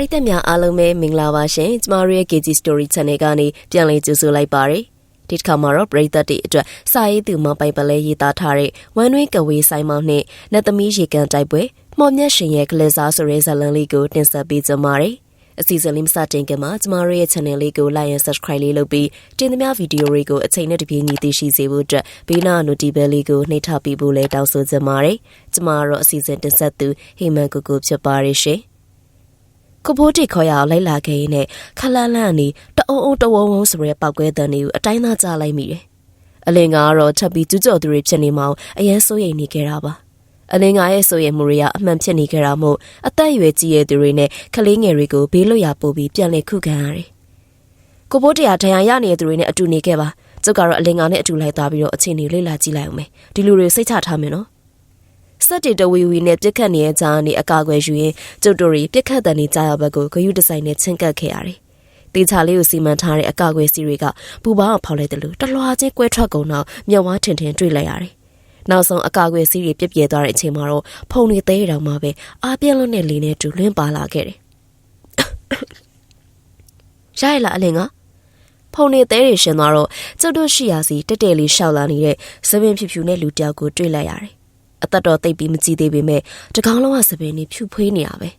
ရိသတ်များအားလုံးပဲမင်္ဂလာပါရှင်ကျမတို့ရဲ့ KG Story Channel ကနေပြန်လည်ကြိုဆိုလိုက်ပါရစေဒီတစ်ခါမှာတော့ပရိသတ်တွေအတွက်စာရေးသူမောင်ပိုင်ပလဲရေးသားထားတဲ့ဝမ်းနွေးကဝေးဆိုင်မောင်နှင့်နတ်သမီးရေကန်တိုက်ပွဲမော်မြတ်ရှင်ရဲ့ကလေးစားဆိုတဲ့ဇာတ်လမ်းလေးကိုတင်ဆက်ပေးကြပါမယ်အစီအစဉ်လေးမစတင်ခင်မှာကျမတို့ရဲ့ channel လေးကို like and subscribe လေးလုပ်ပြီးတင်သမျှဗီဒီယိုတွေကိုအချိန်နဲ့တပြေးညီသိရှိစေဖို့အတွက်ဘေးနာ notification လေးကိုနှိပ်ထပေးဖို့လည်းတောင်းဆိုချင်ပါတယ်ကျမတို့အစီအစဉ်တင်ဆက်သူဟိမန်ကိုကိုဖြစ်ပါရရှင် ကိုဖိုးတိခေါ်ရအောင်လိုက်လာခဲ့ရင်နဲ့ခလန်းလန်းနေတအုံအုံတဝုံဝုံဆိုရဲပောက်ကွဲတဲ့နေကိုအတိုင်းသားကြားလိုက်မိတယ်။အလင်ကတော့ထပ်ပြီးကျူးကျော်သူတွေဖြစ်နေမှအရင်စိုးရိမ်နေကြတာပါ။အလင်ကရဲ့စိုးရိမ်မှုတွေကအမှန်ဖြစ်နေကြတာမို့အသက်အရွယ်ကြီးရဲ့သူတွေနဲ့ကလေးငယ်တွေကိုဘေးလွတ်ရာပို့ပြီးပြန်လည်ခုခံရတယ်။ကိုဖိုးတရားဒဏ်ရာရနေတဲ့သူတွေနဲ့အတူနေခဲ့ပါ။ကျုပ်ကတော့အလင်ကနဲ့အတူလိုက်သွားပြီးတော့အချိန်တွေလေ့လာကြည့်လိုက်အောင်မယ်။ဒီလူတွေစိတ်ချထားမယ်နော်။ စက်တီတဝီဝီနဲ့ပြစ်ခတ်နေတဲ့ကြားကနေအကာအကွယ်ယူရင်ကျုပ်တို့တွေပြစ်ခတ်တဲ့နေကြရဘက်ကိုဂယုဒီဇိုင်းနဲ့ချင်းကပ်ခဲ့ရတယ်။တေချာလေးကိုစီမံထားတဲ့အကာအကွယ်စီတွေကပူပေါင်းအောင်ဖောက်လိုက်တယ်လို့တလွာချင်းကွဲထွက်ကုန်တော့မြက်ဝါးထင်ထင်တွေ့လိုက်ရတယ်။နောက်ဆုံးအကာအကွယ်စီတွေပြစ်ပြဲသွားတဲ့အချိန်မှာတော့ဖုန်နေသေးတောင်မှပဲအားပြင်းလွန်းတဲ့လေနဲ့တူလွင့်ပါလာခဲ့တယ်။ရရလားအလင်ကဖုန်နေသေးတွေရှင်သွားတော့ကျုပ်တို့ရှိရာစီတက်တက်လေးရှောက်လာနေတဲ့သပင်ဖြူဖြူနဲ့လူတယောက်ကိုတွေ့လိုက်ရတယ် အသက်တော်သိပ်ပြီးမကြည့်သေးပေမဲ့တကောင်းလုံးကစပင်းနေဖြူဖွေးနေရပဲ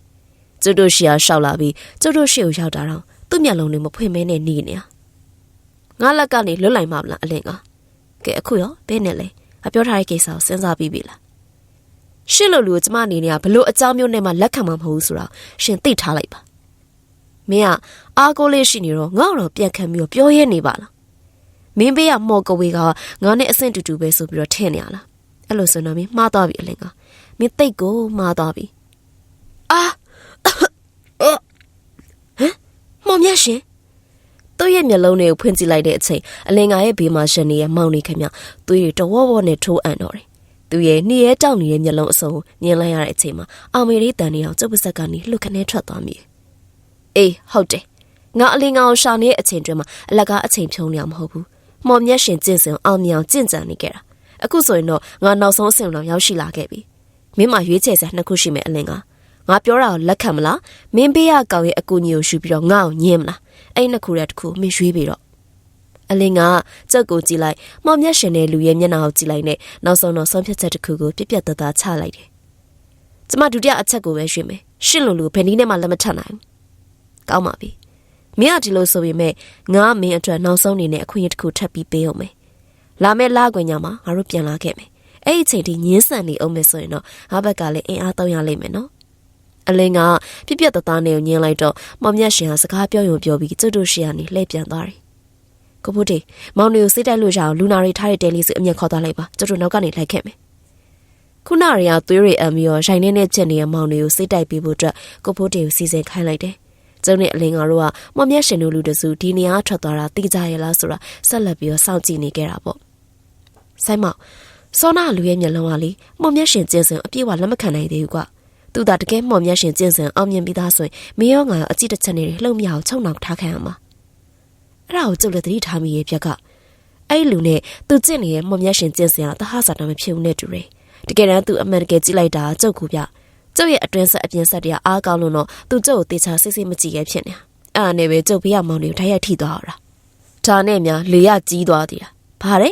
ကျုပ်တို့ရှီယာရှောက်လာပြီးကျုပ်တို့ရှီကိုရောက်တာတော့သူ့မျက်လုံးတွေမဖွင့်မဲနဲ့နေနေတာငါလက်ကနေလွတ်လိုက်မှမလားအလင်ကကဲအခုရောဘယ်နဲ့လဲအပြောထားတဲ့ကိစ္စကိုစဉ်းစားပြီးပြီလားရှစ်လို့လူကိုကျမအနေနဲ့ကဘလို့အကြောင်းမျိုးနဲ့မှလက်ခံမှာမဟုတ်ဘူးဆိုတော့ရှင်သိထားလိုက်ပါမင်းကအားကိုးလေးရှိနေတော့ငါ့တော့ပြန်ခံပြီးပြောရဲနေပါလားမင်းဘေးကမော်ကဝေကငါနဲ့အဆင့်တူတူပဲဆိုပြီးတော့ထင်နေရလား အဲ့လိုဆိုတော့မင်းမှားသွားပြီအလင်ကမင်းတိတ်ကိုမှားသွားပြီအာဟမ်မောင်မြတ်ရှင်သူ့ရဲ့မျက်လုံးတွေကိုဖွင့်ကြည့်လိုက်တဲ့အချိန်အလင်ကရဲ့ဘေးမှာရှင်နေရဲ့မောင်နေခင်ဗျသူ့ရဲ့တဝေါဝေါနဲ့ထိုးအံ့တော့တယ်သူရဲ့နှီးရဲတောက်နေတဲ့မျက်လုံးအစုံမြင်လိုက်ရတဲ့အချိန်မှာအောင်မေလေးတန်နေအောင်ကျုပ်ပါဆက်ကနေလှုပ်ခနဲထွက်သွားမိအေးဟုတ်တယ်ငါအလင်ကောင်ရှာနေတဲ့အချိန်တွင်းမှာအလကားအချိန်ဖြုံးနေအောင်မဟုတ်ဘူးမော်မျက်ရှင်ကျင့်စဉ်အောင်မြောင်ကျင့်ကြံနေကြတာ အခုဆိုရင်တော့ငါနောက်ဆုံးအဆင့်လောက်ရောက်ရှိလာခဲ့ပြီမင်းမရွေးချယ်စရာနှစ်ခုရှိမယ်အလင်ကငါပြောတာကိုလက်ခံမလားမင်းဘေးရကောင်ရဲ့အကူအညီကိုယူပြီးတော့ငါ့ကိုညင်းမလားအဲ့နှစ်ခုတည်းတစ်ခုမင်းရွေးပြီးတော့အလင်ကကြက်ကိုကြည့်လိုက်မောင်မျက်ရှင်နဲ့လူရဲ့မျက်နှာကိုကြည့်လိုက်နဲ့နောက်ဆုံးတော့ဆုံးဖြတ်ချက်တစ်ခုကိုပြက်ပြက်သားသားချလိုက်တယ်ကျမဒုတိယအချက်ကိုပဲရွှေ့မယ်ရှင့်လိုလိုဘယ်နည်းနဲ့မှလက်မထနိုင်ဘူးကောင်းပါပြီမင်းကဒီလိုဆိုပေမဲ့ငါမင်းအတွက်နောက်ဆုံးနေနဲ့အခွင့်အရေးတစ်ခုထပ်ပြီးပေးအောင်မယ် လာမယ့်လကွင်ညမှာငါတို့ပြန်လာခဲ့မယ်အဲ့ဒီအချိန်ထိညင်းဆန်နေအောင်မယ်ဆိုရင်တော့ငါဘက်ကလည်းအင်အားတောင်းရလိမ့်မယ်နော်အလင်းကပြပြတသားနဲ့ညင်းလိုက်တော့မောင်မြတ်ရှင်ဟာစကားပြောရုံပြောပြီးကျွတ်တို့ရှိရနေလှည့်ပြန်သွားတယ်ကိုဖို့တေမောင်တွေကိုစိတ်တိုက်လို့ရအောင်လူနာတွေထားတဲ့တဲလေးစုအမြက်ခေါ်သွားလိုက်ပါကျွတ်တို့နောက်ကနေလိုက်ခဲ့မယ်ခုနရီကသွေးတွေအမ်ပြီးတော့ရိုင်နေနဲ့ချက်နေတဲ့မောင်တွေကိုစိတ်တိုက်ပေးဖို့အတွက်ကိုဖို့တေကိုစီစဉ်ခိုင်းလိုက်တယ်ကျုံနဲ့အလင်းကတော့မောင်မြတ်ရှင်တို့လူတစုဒီနေရာထွက်သွားတာသိကြရလားဆိုတာဆက်လက်ပြီးတော့စောင့်ကြည့်နေကြတာပေါ့ ဆိုင်မောင်စောနာလူရဲ့မျက်လုံးကလေမော်မျက်ရှင်ကျင်းစင်အပြည့်အဝလက်မခံနိုင်သေးဘူးကွာသူသာတကယ်မော်မျက်ရှင်ကျင်းစင်အောင်မြင်ပြီးသားဆိုရင်မင်းရောငါရောအကြည့်တစ်ချက်နေလှုပ်မြောက်ချုံနောက်ထားခံရမှာအဲ့ဒါကိုကျုပ်လည်းသတိထားမိရဲ့ပြက်ကအဲ့လူနဲ့သူကျင့်နေတဲ့မော်မျက်ရှင်ကျင်းစင်ကတဟဆာတာမဖြစ်ဘူးနဲ့တူတယ်တကယ်တမ်းသူအမှန်တကယ်ကြည့်လိုက်တာကျုပ်ကူပြကျုပ်ရဲ့အတွင်းဆက်အပြင်ဆက်တရားအားကောင်းလို့တော့သူကျုပ်ကိုတေချာစိတ်စိတ်မကြည့်ရဲ့ဖြစ်နေအဲ့ဒါနဲ့ပဲကျုပ်ဘေးကမောင်တွေကိုထိုက်ရိုက်ထိသွားတာဒါနဲ့များလေရကြီးသွားသေးတာဘာလဲ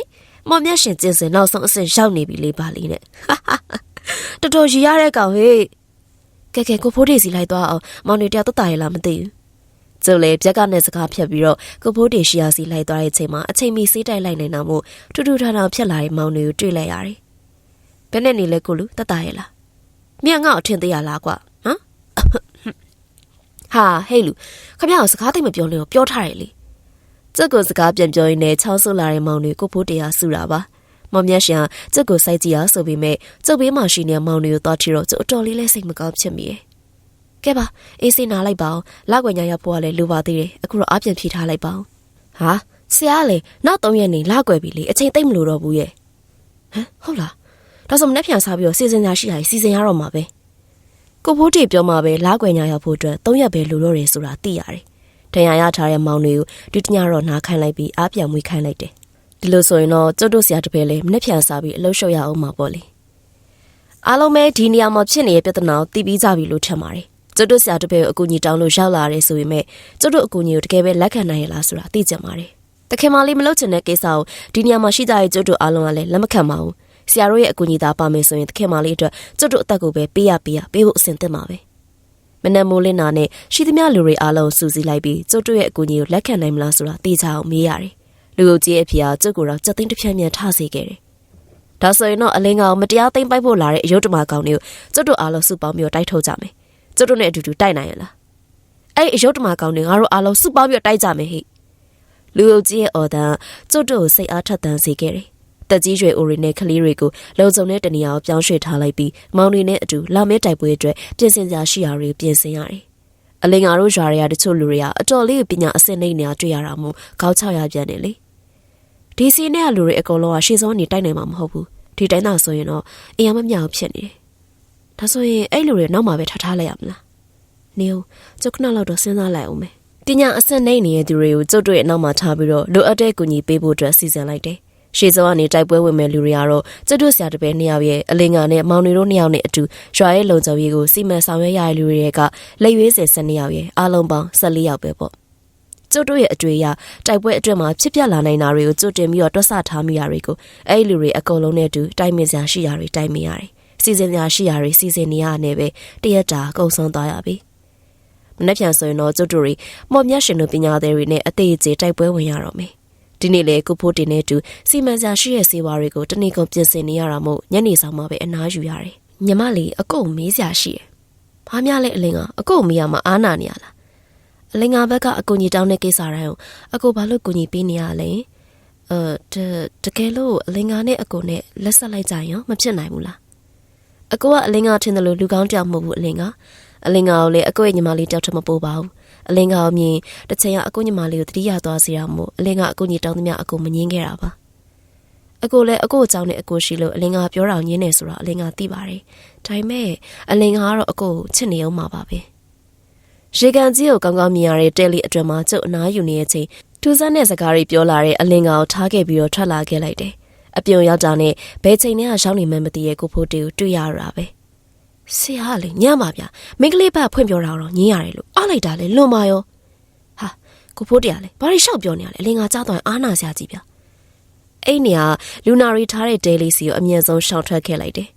မော်မျက်ရှင်ကျင်းစင်နောက်ဆုံးအဆင့်ရောက်နေပြီလေပါလေးနဲ့တော်တော်ရည်ရတဲ့ကောင်ဟေ့ကဲကဲကိုဖိုးတေစီလိုက်သွားအောင်မောင်နေတယောက်တတရလားမသိဘူးကျုပ်လည်းပြက်ကနဲ့စကားဖြတ်ပြီးတော့ကိုဖိုးတေရှိရစီလိုက်သွားတဲ့အချိန်မှာအချိန်မီစေးတိုက်လိုက်နေတာမို့ထူးထူးထန်ထန်ဖြစ်လာတဲ့မောင်တွေကိုတွေ့လိုက်ရတယ်ဘယ်နဲ့နေလဲကိုလူတတရလားမြန်ငါ့အထင်သေးရလားကွာဟမ်ဟာဟေးလူခမရစကားသိမပြောလို့ပြောထားတယ်လေ ကျက်ကိုစကားပြန်ပြောရင်းနဲ့ချောင်းဆုပ်လာတဲ့မောင်တွေကိုဖိုးတရားစုတာပါမောင်မြတ်ရှင်ကျက်ကိုစိုက်ကြည့်ရဆိုပေမဲ့ကျုပ်ဘေးမှာရှိနေတဲ့မောင်တွေကိုသွားထီတော့ကျုပ်အတော်လေးလဲစိတ်မကောင်းဖြစ်မိရဲ့ကဲပါအေးစိနာလိုက်ပါအောင်လောက်ွယ်ညာရောက်ဖို့ကလည်းလိုပါသေးတယ်အခုတော့အပြန်ဖြေထားလိုက်ပါအောင်ဟာဆရာလေနောက်၃ရက်နေလောက်ွယ်ပြီလေအချိန်သိမ့်မလို့တော့ဘူးရဲ့ဟမ်ဟုတ်လားဒါဆိုမနေ့ပြန်စားပြီးတော့စီစဉ်ရရှိရစီစဉ်ရတော့မှာပဲကိုဖိုးတီပြောမှာပဲလောက်ွယ်ညာရောက်ဖို့အတွက်၃ရက်ပဲလိုတော့တယ်ဆိုတာသိရတယ် ဒဏ်ရာရထားတဲ့မောင်တွေကိုဒုတိယတော့နားခိုင်းလိုက်ပြီးအားပြန်မွေးခိုင်းလိုက်တယ်ဒီလိုဆိုရင်တော့ကျွတ်တို့ဆရာတပည့်လည်းမနှက်ဖြန်စားပြီးအလုပ်ရှုပ်ရအောင်မှာပေါ့လေအားလုံးပဲဒီနေရာမှာဖြစ်နေတဲ့ပြဿနာကိုသိပြီးကြပြီလို့ထင်ပါတယ်ကျွတ်တို့ဆရာတပည့်ကိုအကူအညီတောင်းလို့ရောက်လာတယ်ဆိုပေမဲ့ကျွတ်တို့အကူအညီကိုတကယ်ပဲလက်ခံနိုင်ရလားဆိုတာသိကြပါတယ်တခင်မလေးမလုပ်ချင်တဲ့ကိစ္စကိုဒီနေရာမှာရှိကြတဲ့ကျွတ်တို့အားလုံးကလည်းလက်မခံပါဘူးဆရာတို့ရဲ့အကူအညီသာပါမယ်ဆိုရင်တခင်မလေးအတွက်ကျွတ်တို့အသက်ကိုပဲပေးရပေးရပေးဖို့အဆင်သင့်ပါပဲ မနက်မိုးလင်းတာနဲ့ရှိသမျှလူတွေအားလုံးစူးစီးလိုက်ပြီးကျွတ်တို့ရဲ့အကူအညီကိုလက်ခံနိုင်မလားဆိုတာသိကြအောင်မေးရတယ်လူအုပ်ကြီးရဲ့အဖေကကျွတ်ကိုတော့စက်သိန်းတစ်ဖြန်းမြန်ထားစေခဲ့တယ်ဒါဆိုရင်တော့အလင်းကောင်မတရားသိမ်းပိုက်ဖို့လာတဲ့အယုဒ္ဓမာကောင်တွေကိုကျွတ်တို့အားလုံးစုပေါင်းပြီးတိုက်ထုတ်ကြမယ်ကျွတ်တို့နဲ့အတူတူတိုက်နိုင်ရလားအဲ့အယုဒ္ဓမာကောင်တွေငါတို့အားလုံးစုပေါင်းပြီးတိုက်ကြမယ်ဟိလူအုပ်ကြီးရဲ့အော်တန်ကျွတ်တို့ကိုစိတ်အားထက်သန်စေခဲ့တယ် တက်ကြီးရွယ်အိုရီနဲ့ကလေးတွေကိုလုံစုံတဲ့တနေရာကိုပြောင်းရွှေ့ထားလိုက်ပြီးမောင်တွေနဲ့အတူလာမဲတိုက်ပွဲအတွက်ပြင်ဆင်ကြရှိရာတွေပြင်ဆင်ရတယ်။အလင်ငါတို့ရွာတွေကတချို့လူတွေကအတော်လေးပညာအဆင့်နေနေတာတွေ့ရတာမို့ခေါက်ချရပြန်တယ်လေ။ဒီစီနဲ့လူတွေအကုန်လုံးကရှေ့စောနေတိုက်နိုင်မှာမဟုတ်ဘူး။ဒီတိုင်းသာဆိုရင်တော့အရင်မမြောက်ဖြစ်နေတယ်။ဒါဆိုရင်အဲ့လူတွေနောက်မှာပဲထားထားလိုက်ရမလား။နေဦးကျုပ်ခဏလောက်တော့စဉ်းစားလိုက်အောင်မယ်။ပညာအဆင့်နေနေတဲ့သူတွေကိုကျုပ်တို့ရဲ့နောက်မှာထားပြီးတော့လိုအပ်တဲ့ကူညီပေးဖို့အတွက်စီစဉ်လိုက်တယ်။ ရှေ့စောကနေတိုက်ပွဲဝင်မဲ့လူတွေကတော့ကျွတ်တို့ဆရာတပည့်နှစ်ယောက်ရဲ့အလင်္ကာနဲ့မောင်နေတို့နှစ်ယောက်နဲ့အတူရွာရဲ့လုံခြုံရေးကိုစီမံဆောင်ရွက်ရတဲ့လူတွေကလက်ရွေးစင်၁၂ယောက်ရဲ့အားလုံးပေါင်း14ယောက်ပဲပေါ့ကျွတ်တို့ရဲ့အတွေ့အရတိုက်ပွဲအတွင်းမှာဖြစ်ပျက်လာနိုင်တာတွေကိုကျွတ်တင်ပြီးတော့တွက်ဆထားမိတာတွေကိုအဲ့ဒီလူတွေအကုန်လုံးနဲ့အတူတိုက်မြင်စရာရှိရာတွေတိုက်မိရတယ်စီစဉ်စရာရှိရာတွေစီစဉ်နေရတဲ့ပဲတရက်တာကုန်ဆုံးသွားရပြီမနေ့ပြန်ဆိုရင်တော့ကျွတ်တို့တွေမော်မြတ်ရှင်တို့ပညာသည်တွေနဲ့အသေးအကျေတိုက်ပွဲဝင်ရတော့မယ် ဒီနေ့လေကိုဖိုးတင်နဲ့တူစီမံစာရှိရဲ့စေဝါတွေကိုတနေ့ကုန်ပြင်ဆင်နေရတာမို့ညနေဆောင်မှပဲအနားယူရတယ်။ညီမလေးအကုတ်မေးစရာရှိတယ်။ဘာများလဲအလင်းကအကုတ်မေးရမှာအားနာနေရလား။အလင်းကဘက်ကအကူညီတောင်းတဲ့ကိစ္စတိုင်းကိုအကုတ်ဘာလို့ကူညီပေးနေရလဲ။အဲတကယ်လို့အလင်းကနဲ့အကုတ်နဲ့လက်ဆက်လိုက်ကြရင်မဖြစ်နိုင်ဘူးလား။အကုတ်ကအလင်းကထင်တယ်လို့လူကောင်းတယောက်မဟုတ်ဘူးအလင်းကအလင်းကကိုလည်းအကုတ်ရဲ့ညီမလေးတယောက်ထမပိုးပါဘူး။ အလင်းကောင်မြင်တစ်ချိန်ကအကိုညီမလေးကိုတတိယသွားစီရမို့အလင်းကအကိုညီတောင်းသမျှအကိုမငင်းခဲ့တာပါအကိုလည်းအကိုအကြောင်းနဲ့အကိုရှိလို့အလင်းကပြောတာညင်းနေဆိုတော့အလင်းကသိပါတယ်ဒါပေမဲ့အလင်းကတော့အကိုချစ်နေအောင်မှာပါပဲရေကန်ကြီးကိုကောင်းကောင်းမြင်ရတဲ့တဲလီအတွင်မှာကျုပ်အနားယူနေတဲ့အချိန်ထူးဆန်းတဲ့စကားတွေပြောလာတဲ့အလင်းကောင်ထားခဲ့ပြီးတော့ထွက်လာခဲ့လိုက်တယ်အပြုံရောက်တာနဲ့ဘယ်ချိန်နဲ့ရှောင်းနေမှမသိရဲ့ကိုဖိုးတေကိုတွေ့ရတာပဲ။ ဆရာလေညမှာဗျမိန်းကလေးဘက်ဖွင့်ပြောတာတော့ညင်းရတယ်လို့အားလိုက်တာလေလွန်ပါရောဟာကိုဖိုးတရားလေဘာလို့ရှောက်ပြောနေရလဲအလင်းကကြားတော့အားနာစရာကြီးဗျအဲ့နေကလူနာရီထားတဲ့ဒဲလီစီကိုအမြင့်ဆုံးရှောင်ထွက်ခဲ့လိုက်တယ်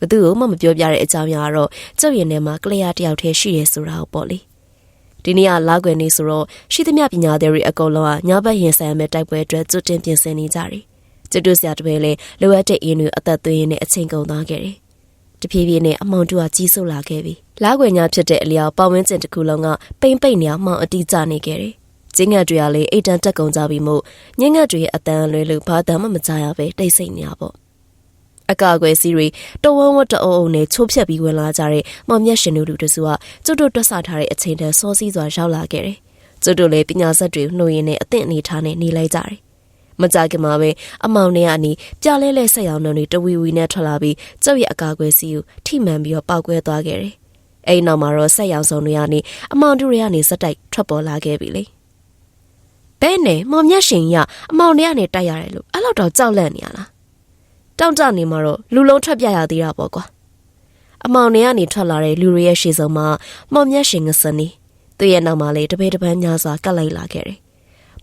ဘသူ့ကိုမှမပြောပြတဲ့အကြောင်းအရာကတော့ကျုပ်ရင်ထဲမှာကလျာတယောက်တည်းရှိရဲဆိုတာကိုပေါ့လေဒီနေ့ကလာွယ်နေဆိုတော့ရှိသမျှပညာသည်တွေအကုန်လုံးကညဘက်ရင်ဆိုင်မဲ့တိုက်ပွဲအတွက်ကြွတင်ပြင်ဆင်နေကြတယ်ကျွတ်တူဆရာတပည့်လည်းလိုအပ်တဲ့အင်းတွေအသက်သွင်းရင်းနဲ့အချိန်ကုန်သွားခဲ့တယ် တဖြည်းဖြည်းနဲ့အမောင်တူကကြီးစိုးလာခဲ့ပြီ။လားခွေညာဖြစ်တဲ့အလျောက်ပတ်ဝန်းကျင်တစ်ခုလုံးကပိမ့်ပိတ်နေအောင်မှောင်အတိကျနေခဲ့တယ်။ကျင်းငတ်တွေကလည်းအိတ်တန်တက်ကုန်ကြပြီမို့ညငတ်တွေရဲ့အတန်လွဲလို့ဘာတမ်းမှမကြရပဲတိတ်ဆိတ်နေရပေါ့။အကာအကွယ်စီးတွေတဝန်းဝတ်တအုံအုံနဲ့ချိုးဖြက်ပြီးဝင်လာကြတဲ့မောင်မျက်ရှင်တို့လူတစုကကျွတ်တို့တွက်ဆထားတဲ့အချိန်တည်းစောစီးစွာရောက်လာခဲ့တယ်။ကျွတ်တို့လည်းပညာဆက်တွေနှိုးရင်းနဲ့အသင့်အနေထားနဲ့နေလိုက်ကြတယ်။ မကြခင်မှာပဲအမောင်နဲ့အနီပြလဲလဲဆက်ရောင်တွေတဝီဝီနဲ့ထွက်လာပြီးကျုပ်ရဲ့အကာအကွယ်စီကိုထိမှန်ပြီးတော့ပောက်ကွဲသွားခဲ့တယ်။အဲ့နောက်မှာတော့ဆက်ရောင်စုံတွေကနေအမောင်တို့တွေကနေစက်တိုက်ထွက်ပေါ်လာခဲ့ပြီလေ။ဘဲနဲ့မောင်မျက်ရှင်ကြီးကအမောင်တွေကနေတိုက်ရတယ်လို့အဲ့လောက်တော့ကြောက်လန့်နေရလား။တောင့်တနေမှာတော့လူလုံးထွက်ပြရသေးတာပေါ့ကွာ။အမောင်တွေကနေထွက်လာတဲ့လူတွေရဲ့ရှေ့ဆုံးမှာမောင်မျက်ရှင်ကစနေသူ့ရဲ့နောက်မှာလေတပေတပန်းညာစွာကတ်လိုက်လာခဲ့တယ်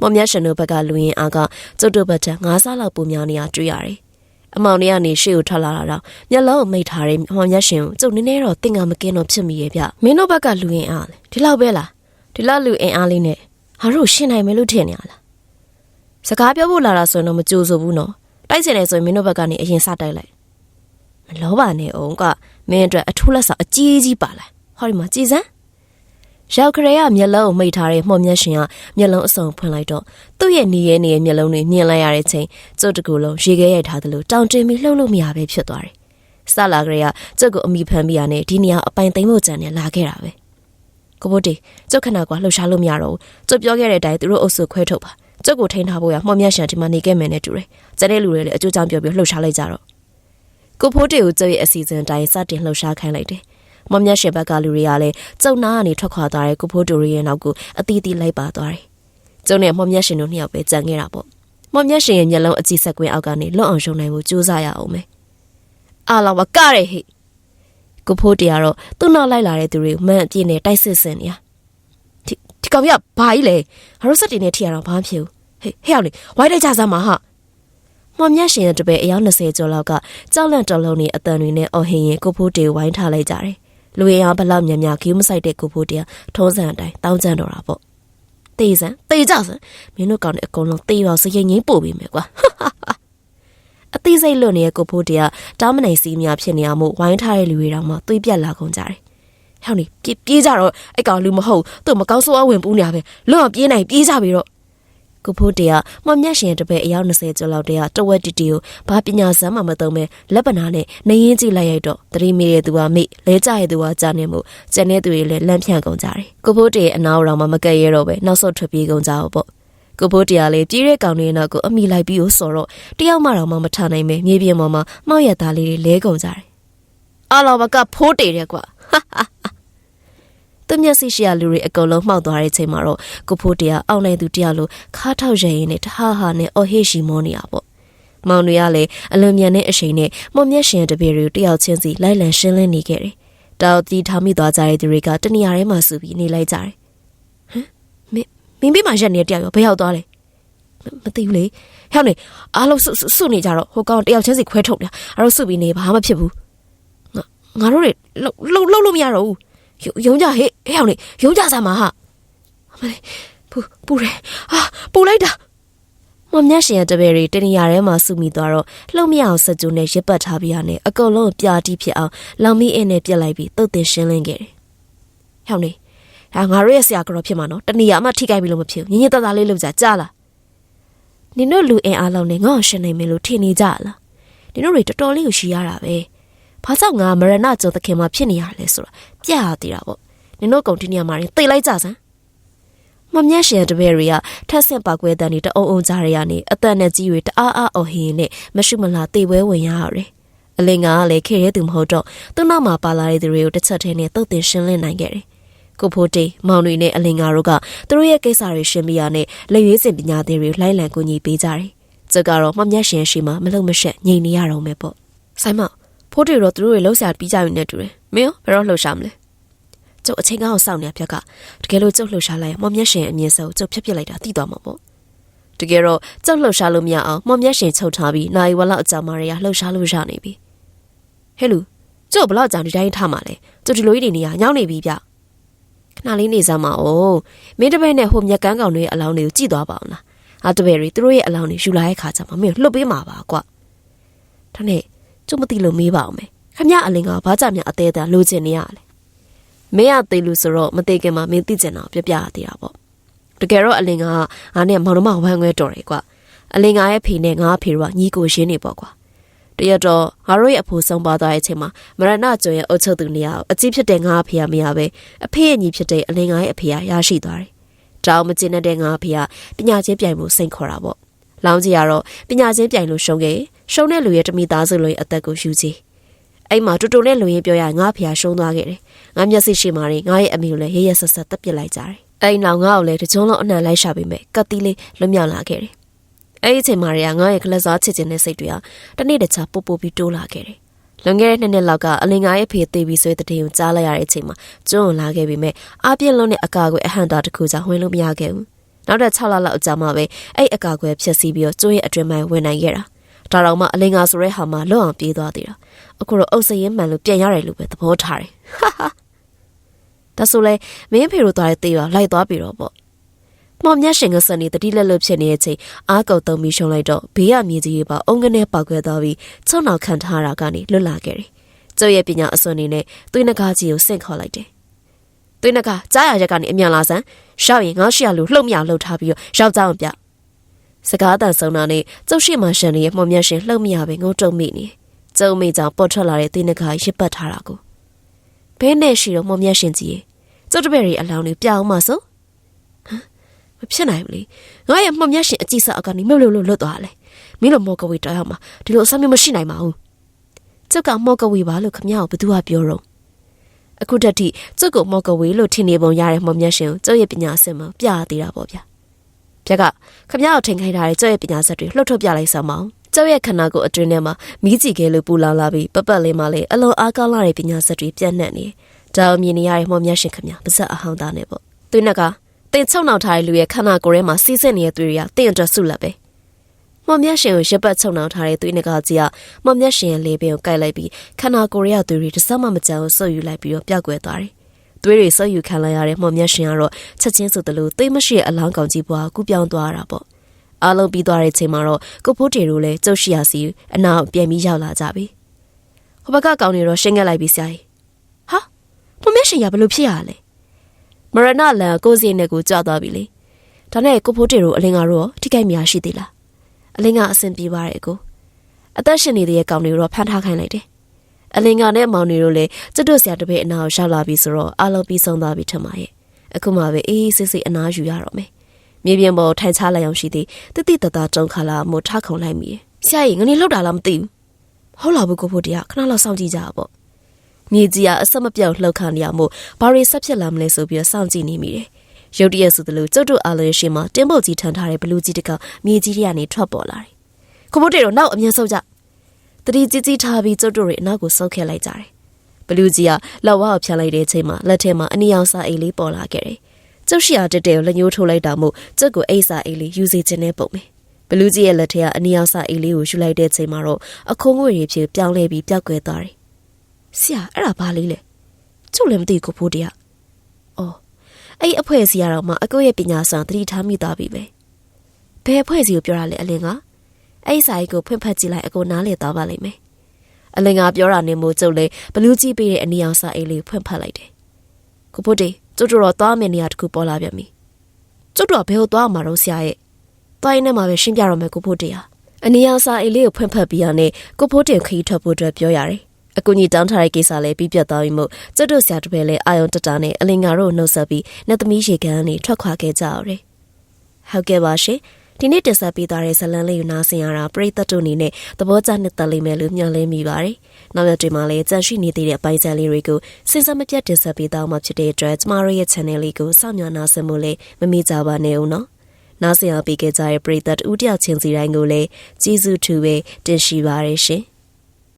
မော်မြတ်ရှင်တို့ဘက်ကလူရင်အားကကျုပ်တို့ဘက်ထက်9ဆလောက်ပိုများနေရတွေ့ရတယ်။အမောင်လေးကနေရှေ့ကိုထွက်လာတာတော့မျက်လုံးမိတ်ထားတဲ့မော်မြတ်ရှင်ကိုကျုပ်နည်းနည်းတော့တင်ကမကင်းတော့ဖြစ်မိရဲ့ဗျ။မင်းတို့ဘက်ကလူရင်အားလေဒီလောက်ပဲလား။ဒီလောက်လူအင်အားလေးနဲ့ဟာတို့ရှင်းနိုင်မယ်လို့ထင်နေရလား။စကားပြောဖို့လာတာဆိုရင်တော့မကြိုးဆိုဘူးနော်။တိုက်စင်နေဆိုရင်မင်းတို့ဘက်ကနေအရင်စတိုက်လိုက်။မလောပါနဲ့အောင်ကမင်းအတွက်အထူးလက်ဆောင်အကြီးကြီးပါလာ။ဟောဒီမှာကြည်စမ်း ရောက်ခရဲကမျက်လုံးကိုမိတ်ထားတဲ့မှော်မျက်ရှင်ကမျက်လုံးအစုံဖွင့်လိုက်တော့သူ့ရဲ့နေရဲနေရဲ့မျက်လုံးတွေမြင်လိုက်ရတဲ့ချိန်ကျုပ်တကူလုံးရေခဲရိုက်ထားသလိုတောင်တင်ပြီးလှုပ်လို့မရပဲဖြစ်သွားတယ်။စလာခရဲကကျုပ်ကိုအမိဖမ်းပြရနဲ့ဒီနေရာအပိုင်သိမ်းဖို့ကြံနေလာခဲ့တာပဲ။ကိုဘိုတီကျုပ်ခဏကွာလှုပ်ရှားလို့မရတော့ဘူး။ကျုပ်ပြောခဲ့တဲ့အတိုင်းသူတို့အုပ်စုခွဲထုတ်ပါ။ကျုပ်ကိုထိန်းထားဖို့ရမှော်မျက်ရှင်ဒီမှာနေခဲ့မယ်နဲ့တူတယ်။ကျန်တဲ့လူတွေလည်းအကျိုးကြောင့်ပြောပြီးလှုပ်ရှားလိုက်ကြတော့ကိုဖိုးတေကိုကျုပ်ရဲ့အစီအစဉ်တိုင်းစတင်လှုပ်ရှားခိုင်းလိုက်တယ်။ မမြတ်ရှင်ဘက်ကလူတွေကလည်းကျုံနာကနေထွက်ခွာသွားတဲ့ကိုဖိုးတူရဲ့နောက်ကိုအတီးတီးလိုက်ပါသွားတယ်။ကျုံနဲ့မမြတ်ရှင်တို့နှစ်ယောက်ပဲကြံခဲ့တာပေါ့။မမြတ်ရှင်ရဲ့မျက်လုံးအကြည့်ဆက်ကွင်းအောက်ကနေလွတ်အောင်ရှုံနိုင်ဖို့ကြိုးစားရအောင်မယ်။အားလောင်မကရဲဟိကိုဖိုးတရားတော့သူ့နောက်လိုက်လာတဲ့သူတွေကိုမှန်အပြည့်နဲ့တိုက်စစ်စင်နေရဒီဒီကောင်ကဘာကြီးလဲငါတို့စက်တင်နဲ့ထိရတော့ဘာမှဖြစ်ဘူးဟေးဟဲ့အောင်လေဝိုင်းလိုက်ကြစမ်းပါဟာမောင်မြတ်ရှင်ရဲ့တပည့်အယောက်20ကျော်လောက်ကကြောက်လန့်တော်လုံးနဲ့အတန်တွေနဲ့အော်ဟင်ရင်ကိုဖိုးတေဝိုင်းထားလိုက်ကြတယ် လူရအောင်ဘလောက်မြန်မြန်ခီးမဆိုင်တဲ့ကိုဖိုးတရားထုံးစံအတိုင်းတောင်းကြံတော့တာပေါ့တေးစံတေးကြစံမင်းတို့ကောင်တဲ့အကုန်လုံးတေးရောစရင်ငင်းပို့ပြီးမယ်ကွာအသေးစိတ်လွတ်နေတဲ့ကိုဖိုးတရားတောင်းမနိုင်စီးများဖြစ်နေအောင်မို့ဝိုင်းထားတဲ့လူတွေတောင်မှသွေးပြက်လာကုန်ကြတယ်ဟောင်းနေပြေးပြေးကြတော့အဲ့ကောင်လူမဟုတ်သူ့မကောင်းဆိုးအဝင်ပူးနေရပဲလွတ်အောင်ပြေးနိုင်ပြေးကြပြီတော့ ကိုဖိုးတရားမောင်မြတ်ရှင်တပည့်အယောက်20ကျော်လောက်တည်းကတဝက်တီတီကိုဘာပညာစမ်းမှမသုံးပဲလက်ပနာနဲ့နေရင်ကြည့်လိုက်ရတော့တတိမိတဲ့သူကမိလဲကြရဲ့သူကကြားနေမှုကျန်တဲ့သူတွေလည်းလန့်ဖြန့်ကုန်ကြတယ်ကိုဖိုးတရားအနားတော်မှာမကဲရတော့ပဲနောက်ဆုတ်ထွက်ပြေးကုန်ကြတော့ပေါ့ကိုဖိုးတရားလေးပြေးတဲ့ကောင်တွေနောက်ကိုအမိလိုက်ပြီးကိုစော်တော့တယောက်မှတော့မထနိုင်ပဲမြေပြင်ပေါ်မှာမှောက်ရသားလေးတွေလဲကုန်ကြတယ်အလောဘကဖိုးတေတယ်ကွာ သူမျက်စိရှိရလူတွေအကုန်လုံးမှောက်သွားတဲ့ချိန်မှာတော့ကိုဖိုးတရားအောင်းနေသူတရားလိုခါထောက်ရရင်နဲ့တဟားဟာနဲ့အော်ဟေရှိမောနေရပေါ့မောင်တွေကလည်းအလွန်မြန်တဲ့အချိန်နဲ့မောင်မျက်ရှင်တပည့်တွေကိုတယောက်ချင်းစီလိုက်လံရှင်းလင်းနေခဲ့တယ်တောက်တီထားမိသွားကြတဲ့သူတွေကတနေရာထဲမှာစုပြီးနေလိုက်ကြတယ်ဟမ်မင်းမင်းဘေးမှာရက်နေတဲ့တယောက်ရောဘယ်ရောက်သွားလဲမသိဘူးလေဟဲ့နေအားလုံးစုစုနေကြတော့ဟိုကောင်တယောက်ချင်းစီခွဲထုတ်တယ်အားလုံးစုပြီးနေဘာမှဖြစ်ဘူးငါငါတို့တွေလှုပ်လှုပ်လို့မရတော့ဘူး ရုံကြဟေ့ဟဲ့နေရုံကြစမ်းပါဟာအမလေးပူပူရဲဟာပူလိုက်တာမမြတ်ရှင်ရဲ့တပည့်တွေတနေရာထဲမှာစုမိသွားတော့လှုပ်မရအောင်စကြိုနဲ့ရစ်ပတ်ထားပြီးရနဲ့အကုန်လုံးပြာတီးဖြစ်အောင်လောင်မီအင်းနဲ့ပြက်လိုက်ပြီးတုတ်တင်ရှင်းလင်းခဲ့တယ်ဟဲ့နေဒါငါတို့ရဲ့ဆရာကတော့ဖြစ်မှာနော်တနေရာမှထိခိုက်ပြီလို့မဖြစ်ဘူးညင်ညင်တသားလေးလုပ်ကြကြားလားနင်တို့လူအင်အားလုံးနဲ့ငါ့ကိုရှင်းနိုင်မယ်လို့ထင်နေကြလားနင်တို့တွေတော်တော်လေးကိုရှိရတာပဲ ဘာကြောင့်ငါမရဏကျော်သခင်မှာဖြစ်နေရလဲဆိုတာပြရသေးတာပေါ့နင်တို့ကုန်တီနီယာမှာရင်တိတ်လိုက်ကြစမ်းမမျက်ရှင်တပည့်တွေကထက်ဆင့်ပါကွဲတန်တွေတအုံအုံကြားရရနေအသက်နဲ့ကြီးတွေတအားအားအော်ဟင်းနဲ့မရှိမလားတေပွဲဝင်ရရတယ်အလင်ကလည်းခေရဲသူမဟုတ်တော့သူ့နောက်မှာပါလာတဲ့သူတွေကိုတစ်ချက်တည်းနဲ့တုတ်တင်ရှင်းလင်းနိုင်ခဲ့တယ်ကိုဖိုးတေမောင်တွေနဲ့အလင်္ကာတို့ကသူတို့ရဲ့ကိစ္စတွေရှင်းပြရနဲ့လက်ရွေးစင်ပညာသေးတွေလိုက်လံကူညီပေးကြတယ်။ကျကတော့မှမျက်ရှင်ရှိမှမလုံမရှက်ငြိမ်နေရတော့မယ်ပေါ့။ဆိုင်မ ဖိုးတေတော့သူတို့တွေလှုပ်ရှားပြီးကြယူနေတူတယ်။မင်းရောဘယ်တော့လှုပ်ရှားမလဲ။ကျုပ်အချိန်ကောင်းစောင့်နေပြက်ကတကယ်လို့ကျုပ်လှုပ်ရှားလိုက်ရင်မှမျက်ရှင်အမြင်ဆုံးကျုပ်ဖြတ်ပြစ်လိုက်တာသိသွားမှာပေါ့။တကယ်တော့ကျုပ်လှုပ်ရှားလို့မရအောင်မှမျက်ရှင်ချုပ်ထားပြီးနိုင်ဝလောက်အကြောင်းမရရလှုပ်ရှားလို့ရနေပြီ။ဟဲ့လူကျုပ်ဘလောက်ကြောင်ဒီတိုင်းထားမှာလဲ။ကျုပ်ဒီလိုကြီးနေနေရညောင်းနေပြီဗျ။ခဏလေးနေစမ်းပါဦးမင်းတပည့်နဲ့ဟိုမြက်ကန်းကောင်တွေရဲ့အလောင်းတွေကိုကြည့်သွားပါအောင်လားအာတပည့်တွေသူတို့ရဲ့အလောင်းတွေယူလာတဲ့ခါကျမှမင်းလှုပ်ပေးမှာပါကွာဒါနဲ့ ကျုပ်မသိလို့မေးပါအောင်မယ်ခမရအလင်ကဘာကြမြအသေးသေးလိုချင်နေရလဲမင်းကသိလို့ဆိုတော့မသိခင်မှာမင်းသိချင်တာပြပြရသေးတာပေါ့တကယ်တော့အလင်ကငါနဲ့မောင်နှမဝမ်းခွဲတော်တယ်ကွာအလင်ကရဲ့ဖေနဲ့ငါဖေတို့ကညီကိုရှင်းနေပေါ့ကွာတရတော့ငါတို့ရဲ့အဖိုးဆုံးပါသွားတဲ့အချိန်မှာမရဏကျော်ရဲ့အုပ်ချုပ်သူနေရာကိုအကြီးဖြစ်တဲ့ငါအဖေကမရပဲအဖေရဲ့ညီဖြစ်တဲ့အလင်ငါရဲ့အဖေကရရှိသွားတယ်။တောင်မကျင်တဲ့ငါအဖေကပညာချင်းပြိုင်မှုစိန်ခေါ်တာပေါ့။ လောင်းကြီးကတော့ပညာချင်းပြိုင်လို့ရှုံးခဲ့ရှုံးတဲ့လူရဲ့တမိသားစုလိုရဲ့အသက်ကိုယူကြည့်။အဲ့မှာတူတူနဲ့လူရင်းပြောရငါအဖေကရှုံးသွားခဲ့တယ်။ငါမျက်စိရှိမှရင်ငါရဲ့အမေကိုလည်းရဲရဲဆက်ဆက်တပ်ပစ်လိုက်ကြတယ်။အဲ့နောက်ငါ့ကိုလည်းတကြုံလုံးအနံလိုက်ရှာပေးမယ်။ကတ်တီးလေးလွတ်မြောက်လာခဲ့တယ်အဲ့ဒီအချိန်မှာရငါရဲ့ကလစားချစ်ခြင်းတဲ့စိတ်တွေကတနေ့တခြားပို့ပို့ပြီးတိုးလာခဲ့တယ်။လွန်ခဲ့တဲ့နှစ်နှစ်လောက်ကအလင်္ကာရဲ့ဖေသေးပြီးဆွဲတဲ့တဲ့ကိုကြားလိုက်ရတဲ့အချိန်မှာကျွန်းလာခဲ့ပြီမဲ့အပြင်းလုံးနဲ့အကာအကွယ်အဟန့်တာတစ်ခုကြောင့်ဝင်လို့မရခဲ့ဘူး။ နောက်တဲ့6လလောက်အကြာမှပဲအဲ့အကာအကွယ်ဖြစ်စီပြီးတော့ကျွန်းရဲ့အတွင်ပိုင်းဝင်နိုင်ခဲ့တာ။ဒါတော့မှအလင်္ကာဆိုတဲ့ဟာမှလွတ်အောင်ပြေးသွားသေးတာ။အခုတော့အုပ်စရင်မှန်လို့ပြန်ရတယ်လို့ပဲသဘောထားတယ်။ဟာဟာ။ဒါဆိုလေမင်းဖေတို့သွားတဲ့သေးရောလိုက်သွားပြီတော့ပေါ့။မောင်မြတ်ရှင်ကစနေတတိလက်လွတ်ဖြစ်နေတဲ့အချိန်အားကုတ်သုံးပြီးရှုံလိုက်တော့ဘေးရမြေကြီးပါအုံကနေပေါက်ခွဲသွားပြီးချုံနောက်ခံထားတာကနေလွတ်လာခဲ့တယ်။ကျုပ်ရဲ့ပညာအစွန်နေနဲ့သွေးနဂါကြီးကိုဆင့်ခေါ်လိုက်တယ်။ သွေးနဂါကြားရရက်ကနေအမြန်လာစမ်းရှောက်ရင်ငါရှိရလို့လှုပ်မြောက်လှုပ်ထားပြီးတော့ရောက်ကြအောင်ပြ။စကားတန်ဆုံးတာနဲ့ကျုပ်ရှိမှရှင်ရဲ့မောင်မြတ်ရှင်လှုပ်မရပဲငုံတုံမိနေ။ကျုံမိကြောင့်ပေါ်ထွက်လာတဲ့သွေးနဂါရစ်ပတ်ထားတာကိုဘဲနဲ့ရှိတော့မောင်မြတ်ရှင်ကြီးကျုပ်တပည့်ရီအလောင်းတွေပြအောင်မဆို။မဖြစ်နိုင်ဘူးလေငါရဲ့မှတ်မျက်ရှင်အကြည့်စအကနေမြုပ်လို့လို့လွတ်သွားလေမင်းလိုမော်ကဝေတောက်ရမှာဒီလိုအဆမျိုးမရှိနိုင်ပါဘူးကျုပ်ကမော်ကဝေပါလို့ခမရကိုဘသူကပြောတော့ အခုတည်းကျုပ်ကမော်ကဝေလို့ထင်နေပုံရတဲ့မှတ်မျက်ရှင်ကိုကျုပ်ရဲ့ပညာစင်မှာပြသေးတာပေါ့ဗျာပြက်ကခမရကိုထင်ခိုင်းထားတဲ့ကျုပ်ရဲ့ပညာစက်တွေလှုပ်ထုတ်ပြလိုက်စမ်းမအောင်ကျောက်ရဲ့ခန္ဓာကိုယ်အတွင်းထဲမှာမီးကြည့်ခဲလို့ပူလောင်လာပြီးပပတ်လေးမှလည်းအလွန်အားကောင်းလာတဲ့ပညာစက်တွေပြန့်နှံ့နေတယ်။ဒါအမြင်နေရတဲ့မော်မြတ်ရှင်ခမပါဇက်အဟောင်းသားနဲ့ပေါ့။သူနက်ကတင်ချုံနှောင်ထားတဲ့လူရဲ့ခန္ဓာကိုယ်ထဲမှာစီးစစ်နေတဲ့သူတွေကတင်အတွက်ဆုလက်ပဲ။ မော်မြတ်ရှင်ကိုရပ်ပတ်ချုံနှောင်ထားတဲ့သူနက်ကကြီးကမော်မြတ်ရှင်ရဲ့လေပင်ကိုကိုက်လိုက်ပြီးခန္ဓာကိုယ်ရဲ့သူတွေတစ်စက်မှမကြမ်းဆုပ်ယူလိုက်ပြီးတော့ပျောက်ကွယ်သွားတယ်။သွေးတွေဆုပ်ယူခံလိုက်ရတဲ့မော်မြတ်ရှင်ကတော့ချက်ချင်းဆိုသလိုသိမရှိတဲ့အလောင်းကောင်ကြီးဘွားကူးပြောင်းသွားတာပေါ့။အားလုံးပြီးသွားတဲ့ချိန်မှာတော့ကိုဖိုးတေတို့လည်းကျုပ်ရှိရစီအနောက်ပြန်ပြီးရောက်လာကြပြီ။ဟိုဘက်ကကောင်တွေတော့ရှင်းခဲ့လိုက်ပြီဆရာကြီး။ဟာမမေရှင်ရဘလို့ဖြစ်ရလဲ။မရဏလန်ကိုစီနဲ့ကိုကြွသွားပြီလေ။ဒါနဲ့ကိုဖိုးတေတို့အလင်ကတော့ထိခိုက်မြာရှိသေးလား။ အလင်ကအဆင်ပြေပါရဲ့ကို။အသက်ရှင်နေတဲ့ကောင်တွေတော့ဖမ်းထားခိုင်းလိုက်တယ်။အလင်ကနဲ့မောင်တွေတို့လည်းကျွတ်တို့ဆရာတပည့်အနာကိုရောက်လာပြီဆိုတော့အားလုံးပြီးဆုံးသွားပြီထင်ပါရဲ့။အခုမှပဲအေးအေးဆေးဆေးအနာယူရတော့မယ်။မြေပြင်ပေါ်ထိုင်ချလိုက်အောင်ရှိသေးတိတိတသားတုံးခါလာမို့ထားခုံလိုက်မိ။ဆရာကြီးငနေလောက်တာလားမသိဘူး။ဟုတ်လားဘူးကိုဖို့တရားခဏလောက်စောင့်ကြည့်ကြပါပေါ့။မြေကြီးကအဆက်မပြောက်လှုပ်ခါနေရမို့ဘာတွေဆက်ဖြစ်လာမလဲဆိုပြီးစောင့်ကြည့်နေမိတယ်။ ရုတ်တရက်ဆိုသလိုကျုပ်တို့အားလုံးရှိမှတင်းပုတ်ကြီးထန်ထားတဲ့ဘလူးကြီးတကမြေကြီးတွေကနေထွက်ပေါ်လာတယ်။ကိုဖို့တေတို့နောက်အမြင်ဆုပ်ကြ။တတိကြီးကြီးထားပြီးကျုပ်တို့တွေအနောက်ကိုဆုပ်ခဲ့လိုက်ကြတယ်။ဘလူးကြီးကလောက်ဝါကိုဖြတ်လိုက်တဲ့အချိန်မှာလက်ထဲမှာအနီအောင်စာအိတ်လေးပေါ်လာခဲ့တယ်။ကျုပ်ရှိရတက်တဲ့ကိုလက်ညှိုးထိုးလိုက်တာမို့ကျုပ်ကိုအိတ်စာအိတ်လေးယူစီခြင်းနဲ့ပုံမယ်။ဘလူးကြီးရဲ့လက်ထဲကအနီအောင်စာအိတ်လေးကိုယူလိုက်တဲ့အချိန်မှာတော့အခုံးငွေတွေဖြစ်ပြောင်းလဲပြီးပျောက်ကွယ်သွားတယ်။ဆရာအဲ့ဒါဘာလေးလဲ။ကျုပ်လည်းမသိကိုဖိုးတရား။အော် အဲ့အဖွဲစီကတော့မှအကိုရဲ့ပညာဆောင်သတိထားမိသွားပြီပဲ။ဘယ်အဖွဲစီကိုပြောရလဲအလင်းကအဲ့စာအိတ်ကိုဖွင့်ဖတ်ကြည့်လိုက်အကိုနားလေသွားပါလိမ့်မယ်။အလင်ကပြောတာနဲ့မို့ကျုပ်လေဘလူးကြီးပေးတဲ့အနီအောင်စာအိတ်လေးဖွင့်ဖတ်လိုက်တယ်။ကိုဖို့တေကျုပ်တို့တော့သွားမယ့်နေရာတစ်ခုပေါ်လာပြန်ပြီ။ကျုပ်တို့ကဘယ်ကိုသွားမှာတော့ဆရာရဲ့။သွားရင်လည်းမှာပဲရှင်းပြတော့မယ်ကိုဖို့တေဟာ။အနီအောင်စာအိတ်လေးကိုဖွင့်ဖတ်ပြီးရနဲ့ကိုဖို့တေခရီးထွက်ဖို့အတွက်ပြောရတယ်။ အကူကြီးတောင်းထားတဲ့ကိစ္စလည်းပြီးပြတ်သွားပြီမို့ကျုပ်တို့ဆရာတပည့်လည်းအာယုံတတာနဲ့အလင်္ကာတို့နှုတ်ဆက်ပြီးနှစ်သမီးရေကန်ကနေထွက်ခွာခဲ့ကြရတယ်။ဟုတ်ကဲ့ပါရှင်။ဒီနေ့တင်ဆက်ပေးသွားတဲ့ဇလန်လေးကိုနားဆင်ရတာပရိသတ်တို့အနေနဲ့သဘောကျနှစ်သက်လိမ့်မယ်လို့မျှော်လင့်မိပါတယ်။နောက်ရက်တွေမှာလည်းကြန့်ရှိနေသေးတဲ့အပိုင်းစံလေးတွေကိုစဉ်ဆက်မပြတ်တင်ဆက်ပေးသွားမှာဖြစ်တဲ့အတွက်ကျမတို့ရဲ့ channel လေးကိုစောင့်မျှော်နားဆင်ဖို့လည်းမမေ့ကြပါနဲ့ဦးနော်။နားဆင်ရပေးခဲ့ကြတဲ့ပရိသတ်ဦးတယောက်ချင်းစီတိုင်းကိုလည်းကျေးဇူးထူပဲတင်ရှိပါရရှင်။